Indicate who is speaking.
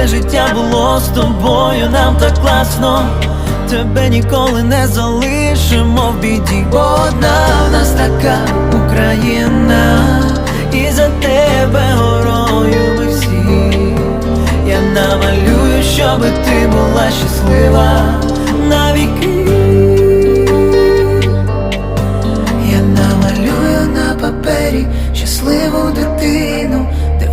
Speaker 1: Усе життя було з тобою, нам так класно. Тебе ніколи не залишимо в біді. Бо одна в нас така Україна, і за тебе горою ми всі. Я намалюю, щоби ти була щаслива навіки. Я намалюю на папері щасливу дитину,